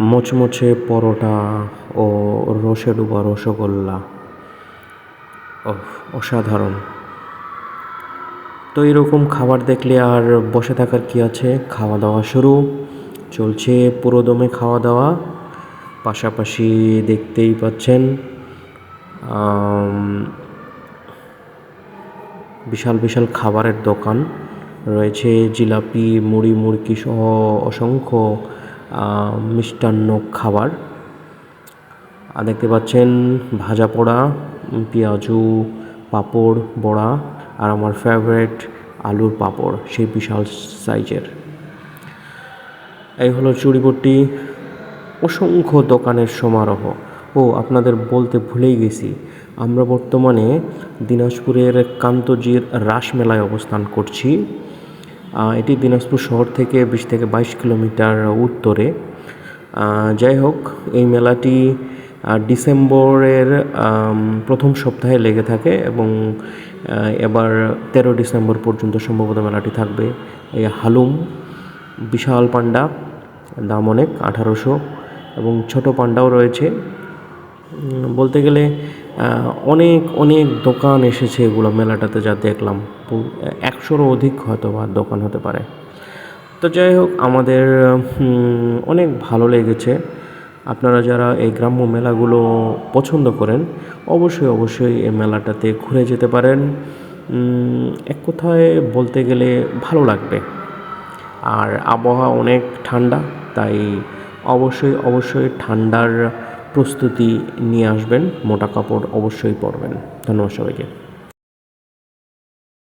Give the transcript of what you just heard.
মোচমোচে পরোটা ও রসে ডুবা রসগোল্লা। অসাধারণ। তো এরকম খাবার দেখলে আর বসে থাকার কি আছে? খাওয়া দাওয়া শুরু। চলছে পুরোদমে খাওয়া দাওয়া পাশাপাশি দেখতেই পাচ্ছেন বিশাল বিশাল খাবারের দোকান। রয়েছে জিলাপি, মুড়ি মুড়কি সহ অসংখ্য মিষ্টান্ন খাবার। আর দেখতে পাচ্ছেন ভাজা পোড়া, পেঁয়াজু, পাঁপড়, বড়া আর আমার ফেভারিট আলুর পাঁপড়, সেই বিশাল সাইজের এই হলো চুড়িপট্টি, অসংখ্য দোকানের সমারোহ। ও, আপনাদের বলতে ভুলেই গেছি, আমরা বর্তমানে দিনাজপুরের কান্তজির রাসমেলায় অবস্থান করছি। এটি দিনাজপুর শহর থেকে বিশ থেকে বাইশ কিলোমিটার উত্তরে। যাই হোক, এই মেলাটি ডিসেম্বরের প্রথম সপ্তাহে লেগে থাকে এবং এবার তেরো ডিসেম্বর পর্যন্ত সম্ভবত মেলাটি থাকবে। এই হালুম, বিশাল পান্ডা, দাম অনেক, আঠারোশো এবং ছোট পান্ডাও রয়েছে। বলতে গেলে অনেক অনেক দোকান এসেছে এগুলো মেলাটাতে যা দেখলাম। একশোরও অধিক হয়তো বা দোকান হতে পারে। তো যাই হোক, আমাদের অনেক ভালো লেগেছে। আপনারা যারা এই গ্রাম্য মেলাগুলো পছন্দ করেন, অবশ্যই অবশ্যই এই মেলাটাতে ঘুরে যেতে পারেন। এক কথায় বলতে গেলে ভালো লাগবে। আর আবহাওয়া অনেক ঠান্ডা, তাই অবশ্যই অবশ্যই ঠান্ডার প্রস্তুতি নিয়ে আসবেন মোটা কাপড় অবশ্যই পরবেন। ধন্যবাদ সবাইকে।